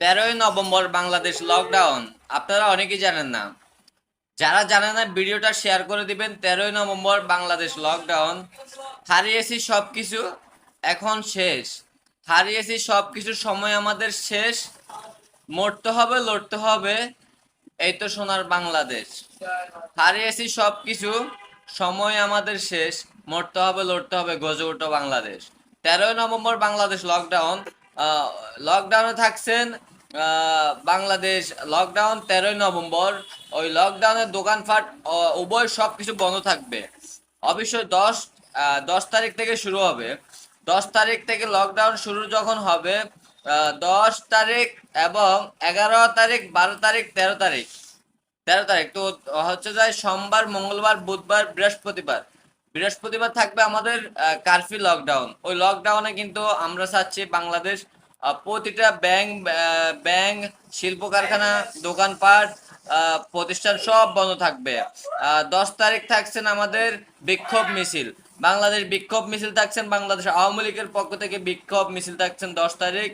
তেরোই November Bangladesh lockdown আপনারা অনেকেই জানেন না। যারা জানেন না, ভিডিওটা শেয়ার করে দিবেন। তেরোই নভেম্বর বাংলাদেশ লকডাউন হারিয়েছি সব কিছু এখন শেষ। হারিয়েছি সব কিছু সময় আমাদের শেষ। মরতে হবে, লড়তে হবে। এই তো সোনার বাংলাদেশ। হারিয়েছি সব কিছু সময় আমাদের শেষ। মরতে হবে, লড়তে হবে, গজে উঠো বাংলাদেশ। তেরোই নভেম্বর বাংলাদেশ লকডাউন লকডাউনে থাকছেন বাংলাদেশ লকডাউন তেরোই নভেম্বর। ওই লকডাউনের দোকানপাট উভয় সব কিছু বন্ধ থাকবে। অবশ্যই দশ দশ তারিখ থেকে শুরু হবে। দশ তারিখ থেকে লকডাউন শুরু যখন হবে দশ তারিখ এবং এগারো তারিখ, বারো তারিখ, তেরো তারিখ। তেরো তারিখ, তো হচ্ছে যায় সোমবার, মঙ্গলবার, বুধবার, বৃহস্পতিবার। বৃহস্পতিবার থাকবে আমাদের কারফিউ লকডাউন ওই লকডাউনে কিন্তু আমরা চাচ্ছি বাংলাদেশ প্রতিটা ব্যাংক ব্যাংক শিল্প কারখানা, দোকানপাট প্রতিষ্ঠান সব বন্ধ থাকবে। দশ তারিখ থাকছেন আমাদের বিক্ষোভ মিছিল। বাংলাদেশ বিক্ষোভ মিছিল থাকছেন বাংলাদেশ আওয়ামী লীগের পক্ষ থেকে বিক্ষোভ মিছিল থাকছেন দশ তারিখ।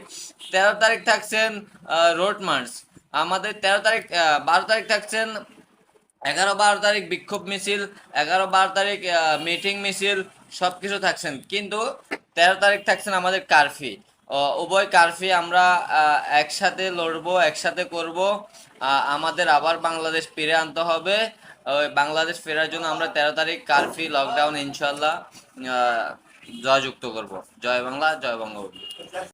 তেরো তারিখ থাকছেন রোড মার্চ আমাদের তেরো তারিখ বারো তারিখ থাকছেন এগারো বারো তারিখ বিক্ষোভ মিছিল, এগারো বারো তারিখ মিটিং মিছিল সব কিছু থাকছেন। কিন্তু তেরো তারিখ থাকছেন আমাদের কারফি উভয় কারফি আমরা একসাথে লড়বো, একসাথে করব। আমাদের আবার বাংলাদেশ ফিরে আনতে হবে। বাংলাদেশ ফেরার জন্য আমরা তেরো তারিখ কারফি লকডাউন ইনশাল্লাহ জয়যুক্ত করব। জয় বাংলা, জয় বঙ্গবন্ধু।